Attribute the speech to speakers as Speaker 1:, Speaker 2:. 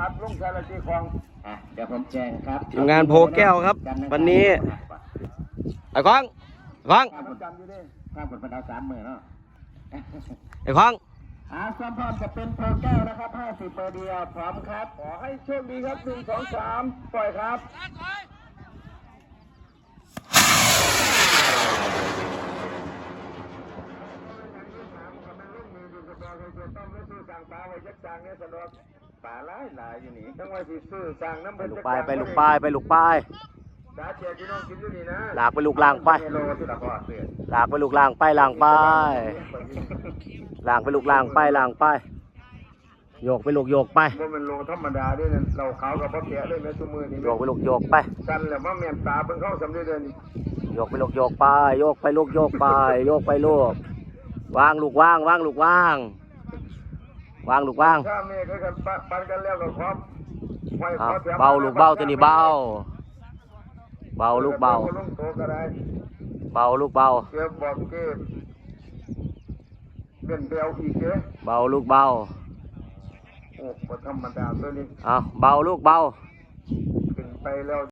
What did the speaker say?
Speaker 1: หัดลงสารทีของ
Speaker 2: อะเดี๋ยวผมแจ้งครับ
Speaker 3: ทีมงานโพแก้วครับ วันนี้ไอ้คว้างไอ้คว้าง
Speaker 2: ข้ามผล
Speaker 1: จำอยู่ดิ
Speaker 2: ข้ามผลเป็นดาวสามหมื่นเนาะ
Speaker 3: ไอ้คว้าง
Speaker 2: อ่าซ้อมพร้อมจะเป็นโพแก้วนะครับห้าสิบเปอร์เดียวพร้อมครับ
Speaker 1: ขอให้โชคดีครับหนึ่งสองสามปล่อยครับป่า หลายหลายอยู่นี่ต้องไว้สิซื้อสั่งน้ำ
Speaker 3: ไป
Speaker 1: เพิ่น
Speaker 3: ลูก
Speaker 1: จะ
Speaker 3: ปลายไปลูกปลายไปลูกปลาย
Speaker 1: ดาเจียพี่น้องกินอยู่นี่นะ
Speaker 3: หลากไปลูกลางไป
Speaker 1: เมโลที่ละพอเสือ
Speaker 3: ลากไปลูกลางไปลางไปลางไปลูกลางไปลางไปโยกไปลูกโยกไป
Speaker 1: ว่ามันโลธรรมดาด้วยนั่นเราขาวกับพ่อแก่ด้วยแม่ซุมือนี่
Speaker 3: โยกไปลูกโยกไป
Speaker 1: กันแล้วว่าแม่นตาเพิ่งเข้าสำเร็จเดือนนี้
Speaker 3: โยกไปลูกโยกไปโยกไปลูกโยกไปโยกไปลูกวางลูกวางวางลูกวาง วางลูกวาง
Speaker 1: ถ้าแม่ก็กันปันกันแล้วก็พร้อมไว้
Speaker 3: อ้า
Speaker 1: ข
Speaker 3: ว
Speaker 1: อแถม
Speaker 3: เบาลูกเบาตัวนี้เบา เบาลูกเบา
Speaker 1: ลงโตก็ได้
Speaker 3: เบาลูกเบา
Speaker 1: เก็บบอกเก็บเป็นเบลอีกเด้อ
Speaker 3: เบาลูกเบา
Speaker 1: โอ้บ่ธรรมดาตัวนี้
Speaker 3: เอาเบาลูกเบา
Speaker 1: ขึ้นไปแล้ว